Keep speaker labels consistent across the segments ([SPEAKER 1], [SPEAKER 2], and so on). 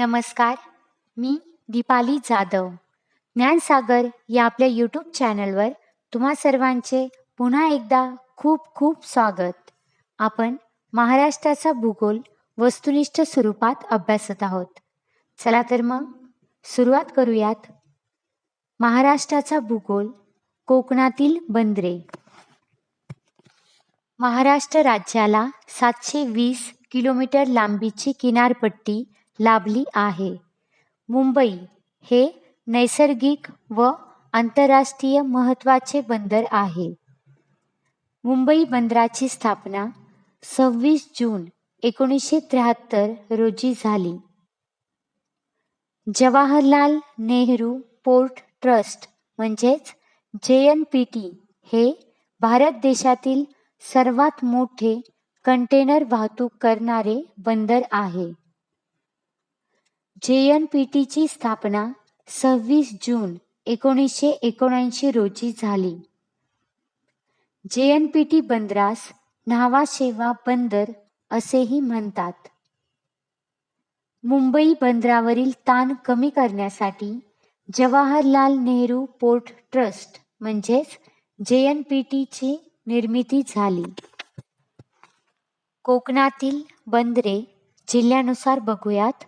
[SPEAKER 1] नमस्कार मी दीपाली जाधव. ज्ञानसागर या आपल्या यूट्यूब चॅनलवर तुम्हा सर्वांचे पुन्हा एकदा खूप खूप स्वागत. आपण महाराष्ट्राचा भूगोल वस्तुनिष्ठ स्वरूपात अभ्यासत आहोत. चला तर मग सुरुवात करूयात. महाराष्ट्राचा भूगोल कोकणातील बंदरे. महाराष्ट्र राज्याला सातशे वीस किलोमीटर लांबीची किनारपट्टी लाभली आहे. मुंबई हे नैसर्गिक व आंतरराष्ट्रीय महत्त्वाचे बंदर आहे. मुंबई बंदराची स्थापना सव्वीस जून एकोणीसशे त्र्याहत्तर रोजी झाली. जवाहरलाल नेहरू पोर्ट ट्रस्ट म्हणजेच जे एन पी टी हे भारत देशातील सर्वात मोठे कंटेनर वाहतूक करणारे बंदर आहे. जे एन पी टीची स्थापना सव्वीस जून एकोणीसशे एकोणऐंशी रोजी झाली. जे एन पी टी बंदरास न्हावाशेवा बंदर असेही म्हणतात. मुंबई बंदरावरील ताण कमी करण्यासाठी जवाहरलाल नेहरू पोर्ट ट्रस्ट म्हणजेच जे एन पी टीची निर्मिती झाली. कोकणातील बंदरे जिल्ह्यानुसार बघूयात.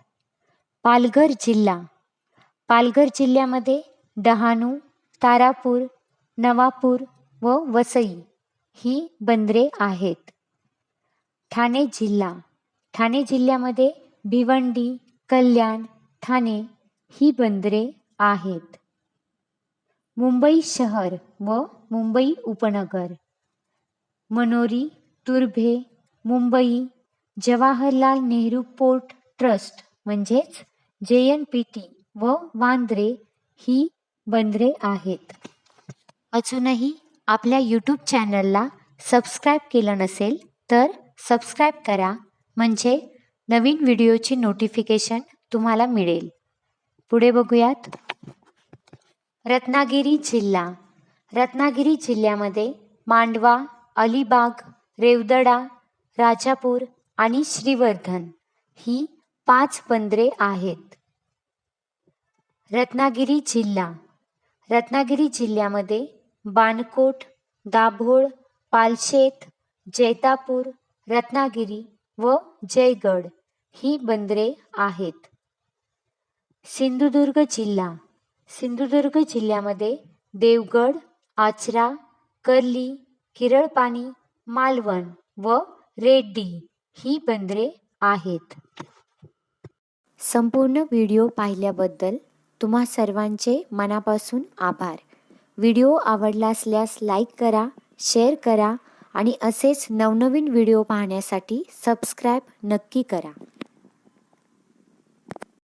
[SPEAKER 1] पालघर जिल्हा. पालघर जिल्ह्यामध्ये डहाणू तारापूर नवापूर व वसई ही बंदरे आहेत. ठाणे जिल्हा. ठाणे जिल्ह्यामध्ये भिवंडी कल्याण ठाणे ही बंदरे आहेत. मुंबई शहर व मुंबई उपनगर. मनोरी तुर्भे मुंबई जवाहरलाल नेहरू पोर्ट ट्रस्ट म्हणजेच जे एन पी टी व वांद्रे ही बंदरे आहेत. अजूनही आपल्या यूट्यूब चॅनलला सबस्क्राईब केलं नसेल तर सबस्क्राईब करा. म्हणजे नवीन व्हिडिओची नोटिफिकेशन तुम्हाला मिळेल. पुढे बघूयात. रत्नागिरी जिल्हा. रत्नागिरी जिल्ह्यामध्ये मांडवा अलिबाग रेवदडा राजापूर आणि श्रीवर्धन ही पाच बंदरे आहेत. रत्नागिरी जिल्हा. रत्नागिरी जिल्ह्यामध्ये बाणकोट दाभोळ पालशेत जैतापूर रत्नागिरी व जयगड ही बंदरे आहेत. सिंधुदुर्ग जिल्हा. सिंधुदुर्ग जिल्ह्यामध्ये देवगड आचरा कर्ली किरळपाणी मालवण व रेड्डी ही बंदरे आहेत. संपूर्ण व्हिडिओ पाहिल्याबद्दल तुम्हा सर्वांचे मनापासून आभार. व्हिडिओ आवडला असल्यास लाईक करा शेअर करा आणि असेच नवनवीन व्हिडिओ पाहण्यासाठी सबस्क्राईब नक्की करा.